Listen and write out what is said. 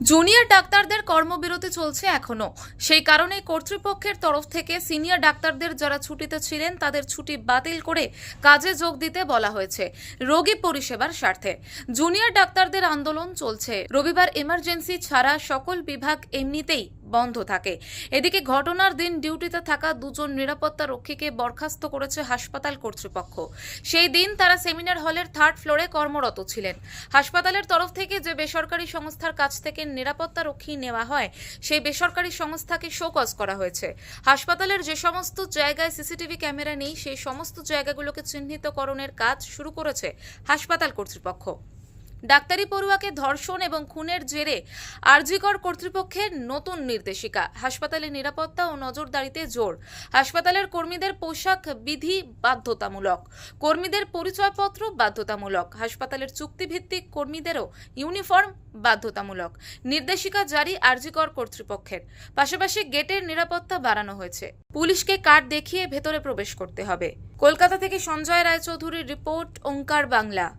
Junior ডাক্তারদের কর্মবিরতি চলছে এখনও সেই কারণে কর্তৃপক্ষের তরফ থেকে সিনিয়র ডাক্তারদের যারা ছুটিতে ছিলেন, তাদের ছুটি বাতিল করে কাজে যোগ দিতে বলা হয়েছে রোগী পরিষেবার স্বার্থে। জুনিয়র ডাক্তারদের আন্দোলন চলছে। রবিবার এমার্জেন্সি ছাড়া সকল বিভাগ এমনিতেই বন্ধ থাকে। এদিকে ঘটনার দিন ডিউটিতে থাকা দুজন নিরাপত্তা রক্ষীকে বরখাস্ত করেছে হাসপাতাল কর্তৃপক্ষ। সেই দিন তারা সেমিনার হলের থার্ড ফ্লোরে কর্মরত ছিলেন। হাসপাতালের তরফ থেকে যে বেসরকারি সংস্থার কাছ থেকে নিরাপত্তা রক্ষী নেওয়া হয়, সেই বেসরকারি সংস্থাকে শোকজ করা হয়েছে। হাসপাতালের যে সমস্ত জায়গায় সিসিটিভি ক্যামেরা নেই, সেই সমস্ত জায়গাগুলোকে চিহ্নিতকরণের কাজ শুরু করেছে হাসপাতাল কর্তৃপক্ষ। ডাক্তারি পড়ুয়াকে ধর্ষণ এবং খুনের জেরে আরজিকর কর্তৃপক্ষের নতুন নির্দেশিকা। হাসপাতালের নিরাপত্তা ও নজরদারিতে জোর। হাসপাতালের কর্মীদের পোশাক বিধি বাধ্যতামূলক। কর্মীদের পরিচয়পত্র বাধ্যতামূলক। হাসপাতালের চুক্তিভিত্তিক কর্মীদেরও ইউনিফর্ম বাধ্যতামূলক। নির্দেশিকা জারি আরজিকর কর্তৃপক্ষের। পাশাপাশি গেটের নিরাপত্তা বাড়ানো হয়েছে। পুলিশকে কার্ড দেখিয়ে ভেতরে প্রবেশ করতে হবে। কলকাতা থেকে সঞ্জয় রায়চৌধুরীর রিপোর্ট, ওঙ্কার বাংলা।